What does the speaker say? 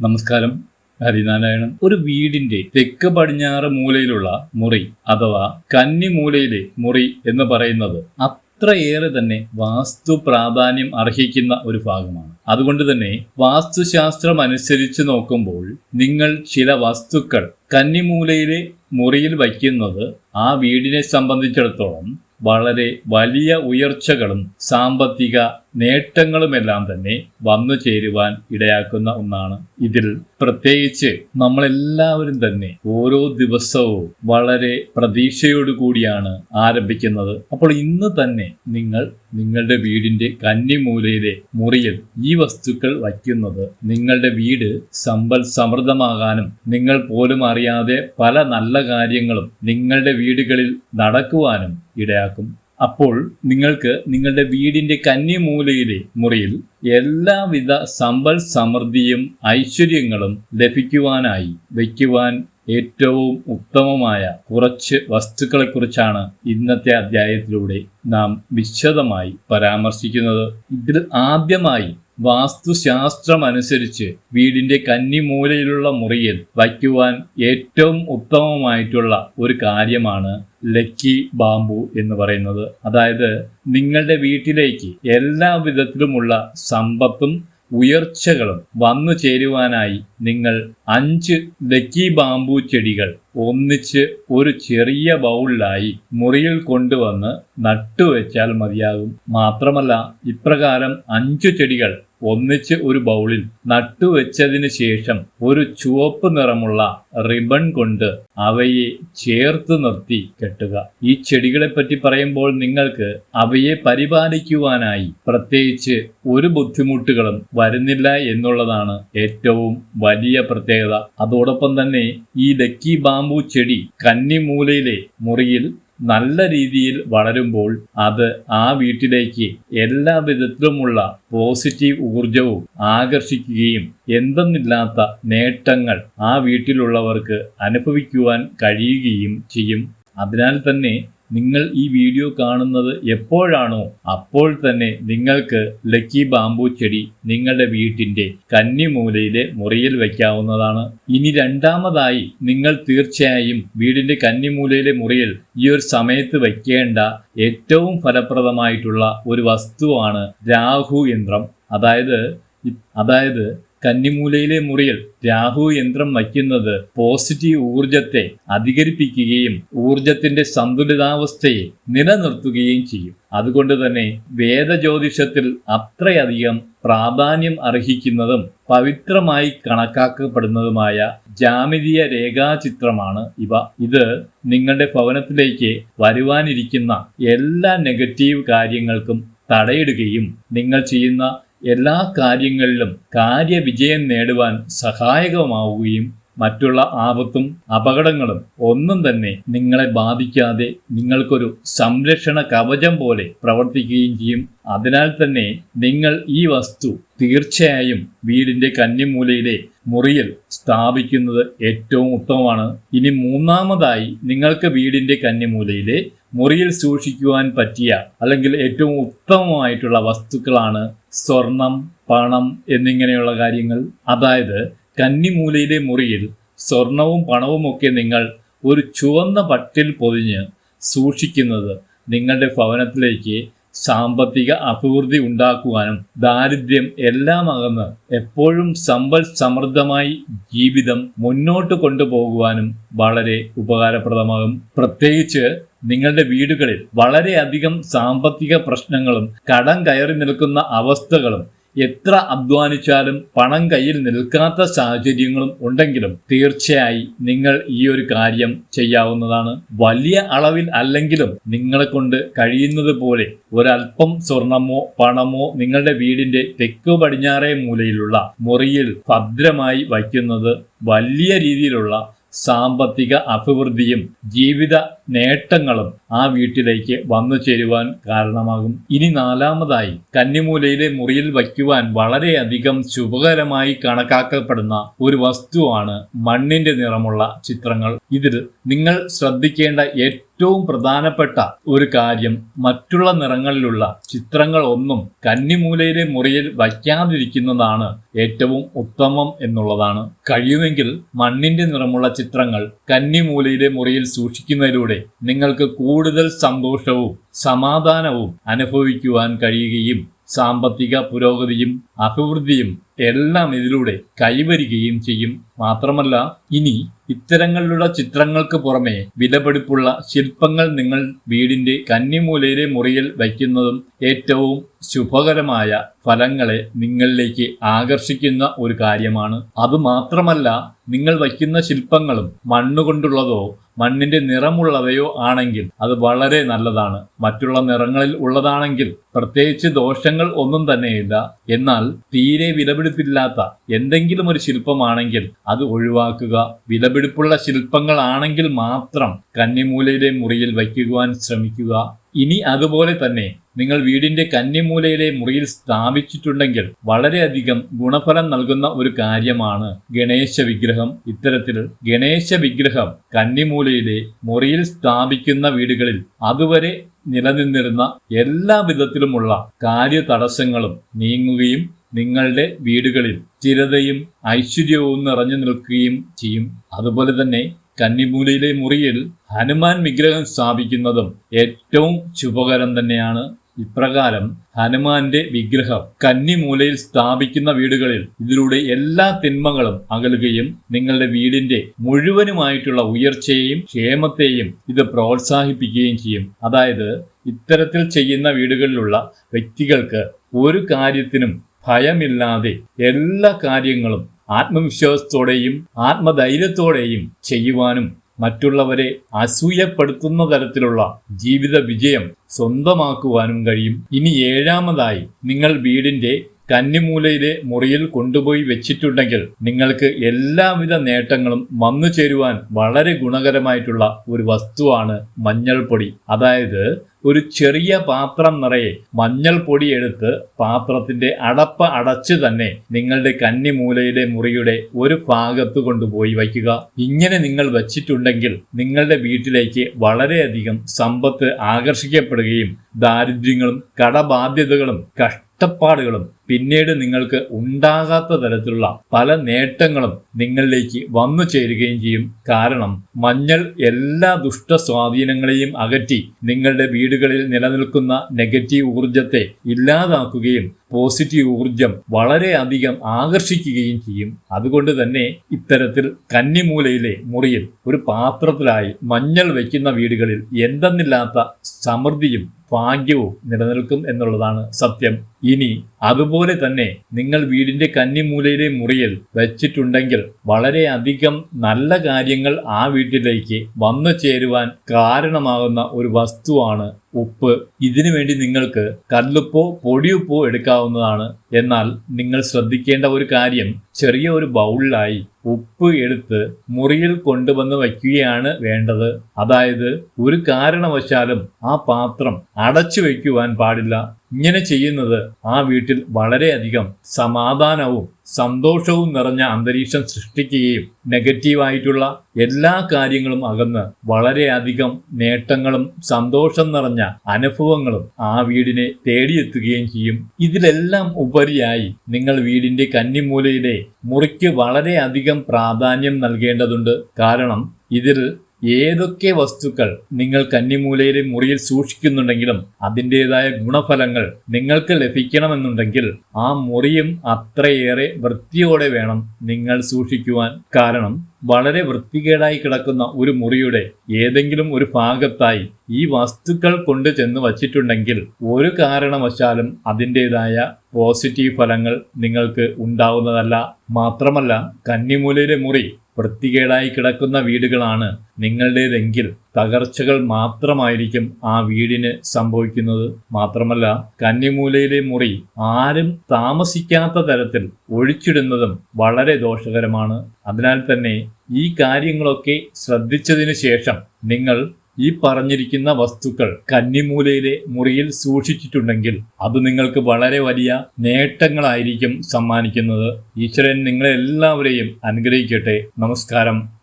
നമസ്കാരം. ഹരിനാരായണൻ. ഒരു വീടിന്റെ തെക്ക് പടിഞ്ഞാറ് മൂലയിലുള്ള മുറി അഥവാ കന്നി മൂലയിലെ മുറി എന്ന് പറയുന്നത് അത്രയേറെ തന്നെ വാസ്തു പ്രാധാന്യം അർഹിക്കുന്ന ഒരു ഭാഗമാണ്. അതുകൊണ്ട് തന്നെ വാസ്തുശാസ്ത്രം അനുസരിച്ച് നോക്കുമ്പോൾ നിങ്ങൾ ചില വസ്തുക്കൾ കന്നിമൂലയിലെ മുറിയിൽ വയ്ക്കുന്നത് ആ വീടിനെ സംബന്ധിച്ചിടത്തോളം വളരെ വലിയ ഉയർച്ചകളും സാമ്പത്തിക നേട്ടങ്ങളുമെല്ലാം തന്നെ വന്നു ചേരുവാൻ ഇടയാക്കുന്ന ഒന്നാണ് ഇതിൽ. പ്രത്യേകിച്ച് നമ്മളെല്ലാവരും തന്നെ ഓരോ ദിവസവും വളരെ പ്രതീക്ഷയോടു കൂടിയാണ് ആരംഭിക്കുന്നത്. അപ്പോൾ ഇന്ന് തന്നെ നിങ്ങൾ നിങ്ങളുടെ വീടിന്റെ കന്നിമൂലയിലെ മുറിയിൽ ഈ വസ്തുക്കൾ വയ്ക്കുന്നത് നിങ്ങളുടെ വീട് സമ്പൽ സമൃദ്ധമാകാനും നിങ്ങൾ പോലും അറിയാതെ പല നല്ല കാര്യങ്ങളും നിങ്ങളുടെ വീടുകളിൽ നടക്കുവാനും ഇടയാക്കും. അപ്പോൾ നിങ്ങൾക്ക് നിങ്ങളുടെ വീടിന്റെ കന്നിമൂലയിലെ മുറിയിൽ എല്ലാവിധ സമ്പൽ സമൃദ്ധിയും ഐശ്വര്യങ്ങളും ലഭിക്കുവാനായി വയ്ക്കുവാൻ ഏറ്റവും ഉത്തമമായ കുറച്ച് വസ്തുക്കളെക്കുറിച്ചാണ് ഇന്നത്തെ അധ്യായത്തിലൂടെ നാം വിശദമായി പരാമർശിക്കുന്നത്. ഇതിൽ ആദ്യമായി വാസ്തുശാസ്ത്രം അനുസരിച്ച് വീടിന്റെ കന്നിമൂലയിലുള്ള മുറിയിൽ വയ്ക്കുവാൻ ഏറ്റവും ഉത്തമമായിട്ടുള്ള ഒരു കാര്യമാണ് ലക്കി ബാമ്പു എന്ന് പറയുന്നത്. അതായത് നിങ്ങളുടെ വീട്ടിലേക്ക് എല്ലാ വിധത്തിലുമുള്ള സമ്പത്തും ഉയർച്ചകളും വന്നു ചേരുവാനായി നിങ്ങൾ അഞ്ച് ലക്കി ബാമ്പു ചെടികൾ ഒന്നിച്ച് ഒരു ചെറിയ ബൗളിലായി മുറിയിൽ കൊണ്ടുവന്ന് നട്ടുവെച്ചാൽ മതിയാകും. മാത്രമല്ല ഇപ്രകാരം അഞ്ചു ചെടികൾ ഒന്നിച്ച് ഒരു ബൗളിൽ നട്ടുവെച്ചതിന് ശേഷം ഒരു ചുവപ്പ് നിറമുള്ള റിബൺ കൊണ്ട് അവയെ ചേർത്ത് നിർത്തി കെട്ടുക. ഈ ചെടികളെ പറ്റി പറയുമ്പോൾ നിങ്ങൾക്ക് അവയെ പരിപാലിക്കുവാനായി പ്രത്യേകിച്ച് ഒരു ബുദ്ധിമുട്ടുകളും വരുന്നില്ല എന്നുള്ളതാണ് ഏറ്റവും വലിയ പ്രത്യേകത. അതോടൊപ്പം തന്നെ ഈ ലക്കി ബാമ്പു ചെടി കന്നിമൂലയിലെ മുറിയിൽ നല്ല രീതിയിൽ വളരുമ്പോൾ അത് ആ വീട്ടിലേക്ക് എല്ലാ വിധത്തിലുമുള്ള പോസിറ്റീവ് ഊർജവും ആകർഷിക്കുകയും എന്തെന്നില്ലാത്ത നേട്ടങ്ങൾ ആ വീട്ടിലുള്ളവർക്ക് അനുഭവിക്കുവാൻ കഴിയുകയും ചെയ്യും. അതിനാൽ തന്നെ നിങ്ങൾ ഈ വീഡിയോ കാണുന്നത് എപ്പോഴാണോ അപ്പോൾ തന്നെ നിങ്ങൾക്ക് ലക്കി ബാമ്പു ചെടി നിങ്ങളുടെ വീട്ടിന്റെ കന്നിമൂലയിലെ മുറിയിൽ വെക്കാവുന്നതാണ് ഇനി രണ്ടാമതായി നിങ്ങൾ തീർച്ചയായും വീടിന്റെ കന്നിമൂലയിലെ മുറിയിൽ ഈ ഒരു സമയത്ത് വയ്ക്കേണ്ട ഏറ്റവും ഫലപ്രദമായിട്ടുള്ള ഒരു വസ്തുവാണ് രാഹു യന്ത്രം. അതായത് അതായത് കന്നിമൂലയിലെ മുറിയിൽ രാഹു യന്ത്രം വയ്ക്കുന്നത് പോസിറ്റീവ് ഊർജത്തെ അധികരിപ്പിക്കുകയും ഊർജത്തിന്റെ സന്തുലിതാവസ്ഥയെ നിലനിർത്തുകയും ചെയ്യും. അതുകൊണ്ട് തന്നെ വേദജ്യോതിഷത്തിൽ അത്രയധികം പ്രാധാന്യം അർഹിക്കുന്നതും പവിത്രമായി കണക്കാക്കപ്പെടുന്നതുമായ ജാമിതീയ രേഖാചിത്രമാണ് ഇവ. ഇത് നിങ്ങളുടെ ഭവനത്തിലേക്ക് വരുവാനിരിക്കുന്ന എല്ലാ നെഗറ്റീവ് കാര്യങ്ങൾക്കും തടയിടുകയും നിങ്ങൾ ചെയ്യുന്ന എല്ലാ കാര്യങ്ങളിലും കാര്യവിജയം നേടുവാൻ സഹായകമാവുകയും മറ്റുള്ള ആപത്തും അപകടങ്ങളും ഒന്നും തന്നെ നിങ്ങളെ ബാധിക്കാതെ നിങ്ങൾക്കൊരു സംരക്ഷണ കവചം പോലെ പ്രവർത്തിക്കുകയും ചെയ്യും. അതിനാൽ തന്നെ നിങ്ങൾ ഈ വസ്തു തീർച്ചയായും വീടിന്റെ കന്നിമൂലയിലെ മുറിയിൽ സ്ഥാപിക്കുന്നത് ഏറ്റവും ഉത്തമമാണ്. ഇനി മൂന്നാമതായി നിങ്ങൾക്ക് വീടിന്റെ കന്നിമൂലയിലെ മുറിയിൽ സൂക്ഷിക്കുവാൻ പറ്റിയ അല്ലെങ്കിൽ ഏറ്റവും ഉത്തമമായിട്ടുള്ള വസ്തുക്കളാണ് സ്വർണം പണം എന്നിങ്ങനെയുള്ള കാര്യങ്ങൾ. അതായത് കന്നിമൂലയിലെ മുറിയിൽ സ്വർണവും പണവും ഒക്കെ നിങ്ങൾ ഒരു ചുവന്ന പട്ടിൽ പൊതിഞ്ഞ് സൂക്ഷിക്കുന്നത് നിങ്ങളുടെ ഭവനത്തിലേക്ക് സാമ്പത്തിക അഭിവൃദ്ധി ഉണ്ടാക്കുവാനും ദാരിദ്ര്യം എല്ലാം അകന്ന് എപ്പോഴും സമ്പൽ സമൃദ്ധമായി ജീവിതം മുന്നോട്ട് കൊണ്ടുപോകുവാനും വളരെ ഉപകാരപ്രദമാകും. പ്രത്യേകിച്ച് നിങ്ങളുടെ വീടുകളിൽ വളരെയധികം സാമ്പത്തിക പ്രശ്നങ്ങളും കടം കയറി നിൽക്കുന്ന അവസ്ഥകളും എത്ര അധ്വാനിച്ചാലും പണം കയ്യിൽ നിൽക്കാത്ത സാഹചര്യങ്ങളും ഉണ്ടെങ്കിലും തീർച്ചയായി നിങ്ങൾ ഈ ഒരു കാര്യം ചെയ്യാവുന്നതാണ്. വലിയ അളവിൽ അല്ലെങ്കിലും നിങ്ങളെ കൊണ്ട് കഴിയുന്നത് പോലെ ഒരല്പം സ്വർണമോ പണമോ നിങ്ങളുടെ വീടിന്റെ തെക്കു പടിഞ്ഞാറേ മൂലയിലുള്ള മുറിയിൽ ഭദ്രമായി വയ്ക്കുന്നത് വലിയ രീതിയിലുള്ള സാമ്പത്തിക അഭിവൃദ്ധിയും ജീവിത നേട്ടങ്ങളും ആ വീട്ടിലേക്ക് വന്നു ചേരുവാൻ കാരണമാകും. ഇനി നാലാമതായി കന്നിമൂലയിലെ മുറിയിൽ വയ്ക്കുവാൻ വളരെയധികം ശുഭകരമായി കണക്കാക്കപ്പെടുന്ന ഒരു വസ്തുവാണ് മണ്ണിന്റെ നിറമുള്ള ചിത്രങ്ങൾ. ഇതിൽ നിങ്ങൾ ശ്രദ്ധിക്കേണ്ട ഏറ്റവും പ്രധാനപ്പെട്ട ഒരു കാര്യം മറ്റുള്ള നിറങ്ങളിലുള്ള ചിത്രങ്ങൾ ഒന്നും കന്നിമൂലയിലെ മുറിയിൽ വയ്ക്കാതിരിക്കുന്നതാണ് ഏറ്റവും ഉത്തമം എന്നുള്ളതാണ്. കഴിയുമെങ്കിൽ മണ്ണിന്റെ നിറമുള്ള ചിത്രങ്ങൾ കന്നിമൂലയിലെ മുറിയിൽ സൂക്ഷിക്കുന്നതിലൂടെ നിങ്ങൾക്ക് കൂടുതൽ സന്തോഷവും സമാധാനവും അനുഭവിക്കുവാൻ കഴിയുകയും സാമ്പത്തിക പുരോഗതിയും അഭിവൃദ്ധിയും എല്ലാം ഇതിലൂടെ കൈവരികയും ചെയ്യും. മാത്രമല്ല ഇനി ഇത്തരങ്ങളിലുള്ള ചിത്രങ്ങൾക്ക് പുറമെ വിലപിടിപ്പുള്ള ശില്പങ്ങൾ നിങ്ങൾ വീടിന്റെ കന്നിമൂലയിലെ മുറിയിൽ വയ്ക്കുന്നതും ഏറ്റവും ശുഭകരമായ ഫലങ്ങളെ നിങ്ങളിലേക്ക് ആകർഷിക്കുന്ന ഒരു കാര്യമാണ്. അത് മാത്രമല്ല നിങ്ങൾ വയ്ക്കുന്ന ശില്പങ്ങളും മണ്ണുകൊണ്ടുള്ളതോ മണ്ണിന്റെ നിറമുള്ളവയോ ആണെങ്കിൽ അത് വളരെ നല്ലതാണ്. മറ്റുള്ള നിറങ്ങളിൽ ഉള്ളതാണെങ്കിൽ പ്രത്യേകിച്ച് ദോഷങ്ങൾ ഒന്നും തന്നെയില്ല. എന്നാൽ തീരെ വിലപിടിപ്പില്ലാത്ത എന്തെങ്കിലും ഒരു ശില്പമാണെങ്കിൽ അത് ഒഴിവാക്കുക. വിലപിടിപ്പുള്ള ശില്പങ്ങളാണെങ്കിൽ മാത്രം കന്നിമൂലയിലെ മുറിയിൽ വയ്ക്കുവാൻ ശ്രമിക്കുക. ഇനി അതുപോലെ തന്നെ നിങ്ങൾ വീടിന്റെ കന്നിമൂലയിലെ മുറിയിൽ സ്ഥാപിച്ചിട്ടുണ്ടെങ്കിൽ വളരെയധികം ഗുണഫലം നൽകുന്ന ഒരു കാര്യമാണ് ഗണേശ വിഗ്രഹം ഇത്തരത്തിൽ ഗണേശ വിഗ്രഹം കന്നിമൂലയിലെ മുറിയിൽ സ്ഥാപിക്കുന്ന വീടുകളിൽ അതുവരെ നിലനിന്നിരുന്ന എല്ലാ വിധത്തിലുമുള്ള കാര്യ തടസ്സങ്ങളും നീങ്ങുകയും നിങ്ങളുടെ വീടുകളിൽ സ്ഥിരതയും ഐശ്വര്യവും നിറഞ്ഞു നിൽക്കുകയും ചെയ്യും. അതുപോലെ തന്നെ കന്നിമൂലയിലെ മുറിയിൽ ഹനുമാൻ വിഗ്രഹം സ്ഥാപിക്കുന്നതും ഏറ്റവും ശുഭകരം തന്നെയാണ് ഇപ്രകാരം ഹനുമാന്റെ വിഗ്രഹം കന്നിമൂലയിൽ സ്ഥാപിക്കുന്ന വീടുകളിൽ ഇതിലൂടെ എല്ലാ തിന്മകളും അകലുകയും നിങ്ങളുടെ വീടിന്റെ മുഴുവനുമായിട്ടുള്ള ഉയർച്ചയെയും ക്ഷേമത്തെയും ഇത് പ്രോത്സാഹിപ്പിക്കുകയും ചെയ്യും. അതായത് ഇത്തരത്തിൽ ചെയ്യുന്ന വീടുകളിലുള്ള വ്യക്തികൾക്ക് ഒരു കാര്യത്തിനും ഭയമില്ലാതെ എല്ലാ കാര്യങ്ങളും ആത്മവിശ്വാസത്തോടെയും ആത്മധൈര്യത്തോടെയും ചെയ്യുവാനും മറ്റുള്ളവരെ അസൂയപ്പെടുത്തുന്ന തരത്തിലുള്ള ജീവിത വിജയം സ്വന്തമാക്കുവാനും കഴിയും. ഇനി ഏഴാമതായി നിങ്ങൾ വീടിന്റെ കന്നിമൂലയിലെ മുറിയിൽ കൊണ്ടുപോയി വെച്ചിട്ടുണ്ടെങ്കിൽ നിങ്ങൾക്ക് എല്ലാവിധ നേട്ടങ്ങളും വന്നു ചേരുവാൻ വളരെ ഗുണകരമായിട്ടുള്ള ഒരു വസ്തുവാണ് മഞ്ഞൾപ്പൊടി. അതായത് ഒരു ചെറിയ പാത്രം നിറയെ മഞ്ഞൾപ്പൊടി എടുത്ത് പാത്രത്തിന്റെ അടപ്പ് അടച്ച് തന്നെ നിങ്ങളുടെ കന്നിമൂലയിലെ മുറിയുടെ ഒരു ഭാഗത്ത് കൊണ്ടുപോയി വയ്ക്കുക. ഇങ്ങനെ നിങ്ങൾ വച്ചിട്ടുണ്ടെങ്കിൽ നിങ്ങളുടെ വീട്ടിലേക്ക് വളരെയധികം സമ്പത്ത് ആകർഷിക്കപ്പെടുകയും ദാരിദ്ര്യങ്ങളും കടബാധ്യതകളും കഷ്ടപ്പാടുകളും പിന്നീട് നിങ്ങൾക്ക് ഉണ്ടാകാത്ത തരത്തിലുള്ള പല നേട്ടങ്ങളും നിങ്ങളിലേക്ക് വന്നു ചേരുകയും ചെയ്യും. കാരണം മഞ്ഞൾ എല്ലാ ദുഷ്ട സ്വാധീനങ്ങളെയും അകറ്റി നിങ്ങളുടെ വീടുകളിൽ നിലനിൽക്കുന്ന നെഗറ്റീവ് ഊർജത്തെ ഇല്ലാതാക്കുകയും പോസിറ്റീവ് ഊർജം വളരെയധികം ആകർഷിക്കുകയും ചെയ്യും. അതുകൊണ്ട് തന്നെ ഇത്തരത്തിൽ കന്നിമൂലയിലെ മുറിയിൽ ഒരു പാത്രത്തിലായി മഞ്ഞൾ വയ്ക്കുന്ന വീടുകളിൽ എന്തെന്നില്ലാത്ത സമൃദ്ധിയും ഭാഗ്യവും നിലനിൽക്കും എന്നുള്ളതാണ് സത്യം. ഇനി അതുപോലെ തന്നെ നിങ്ങൾ വീടിന്റെ കന്നിമൂലയിലെ മുറിയിൽ വെച്ചിട്ടുണ്ടെങ്കിൽ വളരെയധികം നല്ല കാര്യങ്ങൾ ആ വീട്ടിലേക്ക് വന്നു ചേരുവാൻ കാരണമാകുന്ന ഒരു വസ്തുവാണ് ഉപ്പ്. ഇതിനു വേണ്ടി നിങ്ങൾക്ക് കല്ലുപ്പോ പൊടിയുപ്പോ എടുക്കാവുന്നതാണ്. എന്നാൽ നിങ്ങൾ ശ്രദ്ധിക്കേണ്ട ഒരു കാര്യം ചെറിയ ഒരു ബൗളിലായി ഉപ്പ് എടുത്ത് മുറിയിൽ കൊണ്ടുവന്ന് വയ്ക്കുകയാണ് വേണ്ടത്. അതായത് ഒരു കാരണവശാലും ആ പാത്രം അടച്ചു വയ്ക്കുവാൻ പാടില്ല. ഇങ്ങനെ ചെയ്യുന്നത് ആ വീട്ടിൽ വളരെയധികം സമാധാനവും സന്തോഷവും നിറഞ്ഞ അന്തരീക്ഷം സൃഷ്ടിക്കുകയും നെഗറ്റീവായിട്ടുള്ള എല്ലാ കാര്യങ്ങളും അകന്ന് വളരെയധികം നേട്ടങ്ങളും സന്തോഷം നിറഞ്ഞ അനുഭവങ്ങളും ആ വീടിനെ തേടിയെത്തുകയും ചെയ്യും. ഇതിലെല്ലാം ഉപരിയായി നിങ്ങൾ വീടിന്റെ കന്നിമൂലയിലെ മുറിക്ക് വളരെയധികം പ്രാധാന്യം നൽകേണ്ടതുണ്ട്. കാരണം ഇതിൽ ഏതൊക്കെ വസ്തുക്കൾ നിങ്ങൾ കന്നിമൂലയിലെ മുറിയിൽ സൂക്ഷിക്കുന്നുണ്ടെങ്കിലും അതിന്റെതായ ഗുണഫലങ്ങൾ നിങ്ങൾക്ക് ലഭിക്കണമെന്നുണ്ടെങ്കിൽ ആ മുറിയും അത്രയേറെ വൃത്തിയോടെ വേണം നിങ്ങൾ സൂക്ഷിക്കുവാൻ. കാരണം വളരെ വൃത്തികേടായി കിടക്കുന്ന ഒരു മുറിയുടെ ഏതെങ്കിലും ഒരു ഭാഗത്തായി ഈ വസ്തുക്കൾ കൊണ്ട് ചെന്ന് വച്ചിട്ടുണ്ടെങ്കിൽ ഒരു കാരണവശാലും അതിന്റെതായ പോസിറ്റീവ് ഫലങ്ങൾ നിങ്ങൾക്ക് ഉണ്ടാവുന്നതല്ല. മാത്രമല്ല കന്നിമൂലയിലെ മുറി വൃത്തികേടായി കിടക്കുന്ന വീടുകളാണ് നിങ്ങളുടേതെങ്കിൽ തകർച്ചകൾ മാത്രമായിരിക്കും ആ വീടിന് സംഭവിക്കുന്നത്. മാത്രമല്ല കന്നിമൂലയിലെ മുറി ആരും താമസിക്കാത്ത തരത്തിൽ ഒഴിച്ചിടുന്നതും വളരെ ദോഷകരമാണ്. അതിനാൽ തന്നെ ഈ കാര്യങ്ങളൊക്കെ ശ്രദ്ധിച്ചതിന് ശേഷം നിങ്ങൾ ഈ പറഞ്ഞിരിക്കുന്ന വസ്തുക്കൾ കന്നിമൂലയിലെ മുറിയിൽ സൂക്ഷിച്ചിട്ടുണ്ടെങ്കിൽ അത് നിങ്ങൾക്ക് വളരെ വലിയ നേട്ടങ്ങളായിരിക്കും സമ്മാനിക്കുന്നത്. ഈശ്വരൻ നിങ്ങളെല്ലാവരെയും അനുഗ്രഹിക്കട്ടെ. നമസ്കാരം.